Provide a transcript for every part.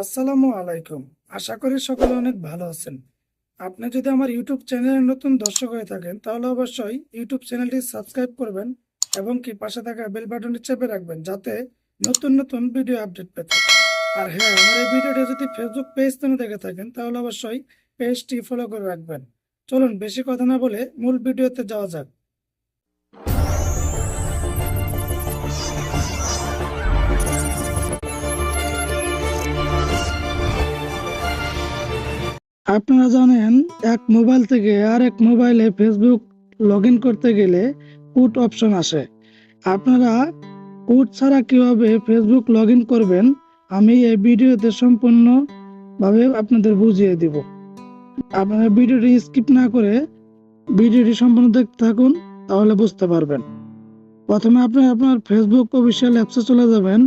আসসালামু আলাইকুম। আশা করি সকলে অনেক ভালো আছেন। আপনি যদি আমার ইউটিউব চ্যানেলের নতুন দর্শক হয়ে থাকেন, তাহলে অবশ্যই ইউটিউব চ্যানেলটি সাবস্ক্রাইব করবেন এবং কি পাশে থাকা বেল বাটনটি চেপে রাখবেন যাতে নতুন নতুন ভিডিও আপডেট পেতে আর হ্যাঁ আমার এই ভিডিওটি যদি ফেসবুক পেজ থেকে দেখে থাকেন, তাহলে অবশ্যই পেজটি ফলো করে রাখবেন। চলুন, বেশি কথা না বলে মূল ভিডিওতে যাওয়া যাক। আপনারা জানেন, এক মোবাইল থেকে আর এক মোবাইলে ফেসবুক লগ করতে গেলে কুট অপশন আসে। আপনারা কুট ছাড়া কীভাবে ফেসবুক লগ করবেন, আমি এই ভিডিওতে সম্পূর্ণভাবে আপনাদের বুঝিয়ে দিব। আপনারা ভিডিওটি স্কিপ না করে ভিডিওটি সম্পূর্ণ দেখতে থাকুন, তাহলে বুঝতে পারবেন। প্রথমে আপনি আপনার ফেসবুক অফিসিয়াল অ্যাপসে চলে যাবেন।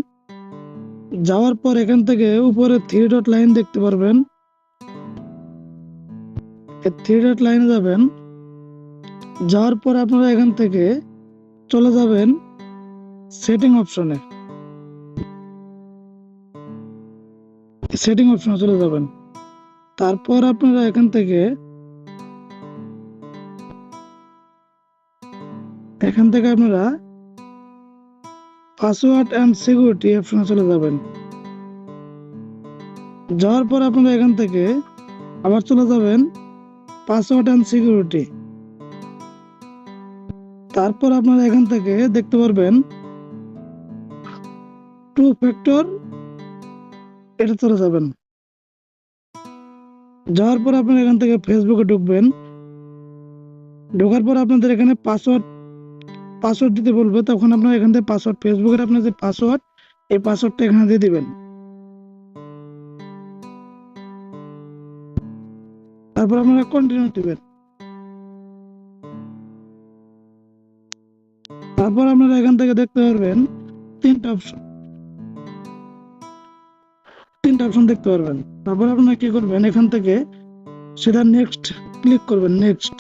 যাওয়ার পর এখান থেকে উপরে থ্রি ডট লাইন দেখতে পারবেন। থ্রি ডট লাইনে যাবেন। যাওয়ার পর আপনারা এখান থেকে চলে যাবেন সেটিং অপশনে সেটিং অপশনে চলে যাবেন। তারপর আপনারা এখান থেকে এখান থেকে আপনারা পাসওয়ার্ড অ্যান্ড সিকিউরিটি অপশনে চলে যাবেন। যাওয়ার পর আপনারা এখান থেকে আবার চলে যাবেন পাসওয়ার্ড অ্যান্ড সিকিউরিটি তারপর আপনারা এখান থেকে দেখতে পারবেন টু ফ্যাক্টর এটা চলে যাবেন। যাওয়ার পর আপনারা এখান থেকে ফেসবুকে ঢুকবেন। ঢোকার পর আপনাদের এখানে পাসওয়ার্ড পাসওয়ার্ড দিতে বলবে, তখন আপনারা এখান থেকে পাসওয়ার্ড ফেসবুকের আপনার যে পাসওয়ার্ড, এই পাসওয়ার্ডটা এখানে দিয়ে দিবেন। তারপর আপনারা কন্টিনিউ দিবেন। তারপর আপনারা এখান থেকে দেখতে পারবেন তিনটা অপশন তিনটা অপশন দেখতে পারবেন। তারপর আপনারা কি করবেন, এখান থেকে সেটা নেক্সট ক্লিক করবেন নেক্সট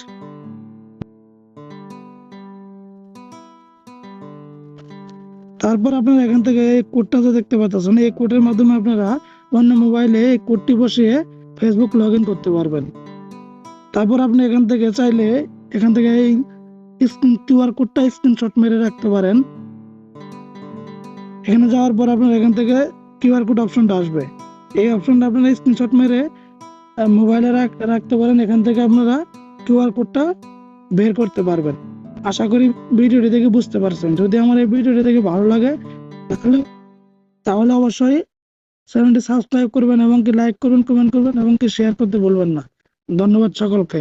তারপর আপনারা এখান থেকে এই কোডটা যে দেখতে পাচ্ছেন, এই কোডের মাধ্যমে আপনারা অন্য মোবাইলে এই কোডটি বসিয়ে ফেসবুক লগ করতে পারবেন। তারপর আপনি এখান থেকে চাইলে এখান থেকে এই কিউআর কোডটা স্ক্রিনশট মেরে রাখতে পারেন। এখানে যাওয়ার পর আপনার এখান থেকে কিউআর কোড অপশনটা আসবে। এই অপশনটা আপনারা স্ক্রিনশট মেরে মোবাইলে রাখতে পারেন। এখান থেকে আপনারা কিউআর কোডটা বের করতে পারবেন। আশা করি ভিডিওটি দেখে বুঝতে পারছেন। যদি আমার এই ভিডিওটি দেখে ভালো লাগে, তাহলে তাহলে অবশ্যই চ্যানেলটি সাবস্ক্রাইব করবেন এবং কি লাইক করবেন কমেন্ট করবেন এবং কি শেয়ার করতে বলবেন না। ধন্যবাদ সকলকে।